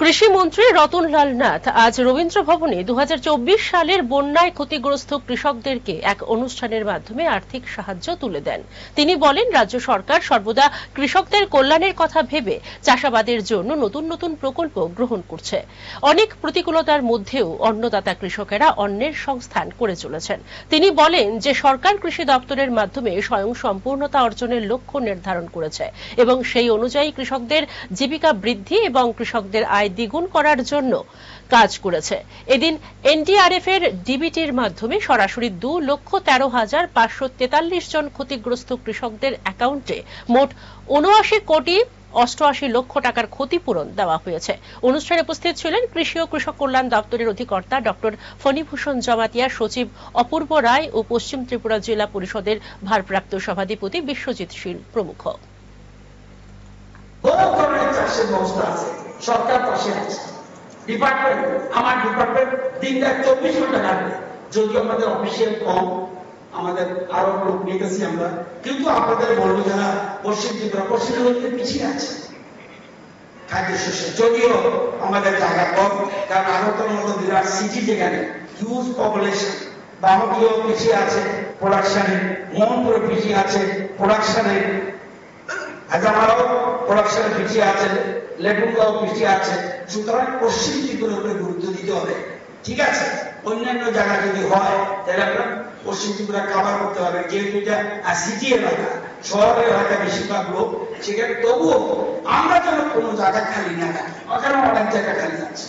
কৃষিমন্ত্রী রতনলাল নাথ আজ রবীন্দ্র ভবনে দু হাজার চব্বিশ সালের বন্যায় ক্ষতিগ্রস্ত কৃষকদেরকে এক অনুষ্ঠানের মাধ্যমে আর্থিক সাহায্য তুলে দেন। তিনি বলেন, রাজ্য সরকার সর্বদা কৃষকদের কল্যাণের কথা ভেবে চাষাবাদের জন্য নতুন নতুন প্রকল্প গ্রহণ করছে। অনেক প্রতিকূলতার মধ্যেও অন্নদাতা কৃষকেরা অন্যের সংস্থান করে চলেছেন। তিনি বলেন যে, সরকার কৃষি দপ্তরের মাধ্যমে স্বয়ং সম্পূর্ণতা অর্জনের লক্ষ্য নির্ধারণ করেছে এবং সেই অনুযায়ী কৃষকদের জীবিকা বৃদ্ধি এবং কৃষকদের আয় দ্বিগুণ করার জন্য কাজ করেছে। এদিন এনডিআরএফ এর ডিবিটির মাধ্যমে সরাসরি দু লক্ষ তেরো হাজার পাঁচশো তেতাল্লিশ জন ক্ষতিগ্রস্ত কৃষকদের অ্যাকাউন্টে মোট উনআশি কোটি অষ্টআশি লক্ষ টাকার ক্ষতিপূরণ দেওয়া হয়েছে। অনুষ্ঠানে উপস্থিত ছিলেন কৃষি ও কৃষক কল্যাণ দপ্তরের অধিকর্তা ডক্টর ফণীভূষণ জমাতিয়া, সচিব অপূর্ব রায় ও পশ্চিম ত্রিপুরা জেলা পরিষদের ভারপ্রাপ্ত সভাধিপতি বিশ্বজিৎ শীল প্রমুখ। সরকার পাশে আছে। ডিপার্টমেন্ট আমার ডিপার্টমেন্ট দিন রাত চব্বিশ ঘণ্টা থাকবে যদি আমাদের অফিসিয়াল কম আমাদের আরও লোক নিয়ে গেছি আমরা। কিন্তু আপনাদের বলব যারা পশ্চিম ত্রিপুরা পশ্চিম ত্রিপুরা পিছিয়ে আছে। খাদ্য শস্য যদিও আমাদের জায়গা কম, কারণ আগরতলার মতো বিরাট সিটি যেখানে হিউজ পপুলেশন বামকিও পিছিয়ে আছে প্রোডাকশনে মোহনপুরে পিছিয়ে আছে প্রোডাকশনে হাজামারাও প্রোডাকশন পিছিয়ে আছে পিছিয়ে আছে। সুতরাং পশ্চিম দিকের উপরে গুরুত্ব দিতে হবে। ঠিক আছে? অন্যান্য জায়গা যদি হয়, তাহলে আমরা পশ্চিম ত্রিপুরা কাভার করতে হবে যেহেতু এটা সিটি এলাকা, শহরের এলাকা বেশিরভাগ লোক, সেখানে তবুও আমরা যেন কোনো জায়গা খালি না ওখানে অনেক জায়গা খালি আছে।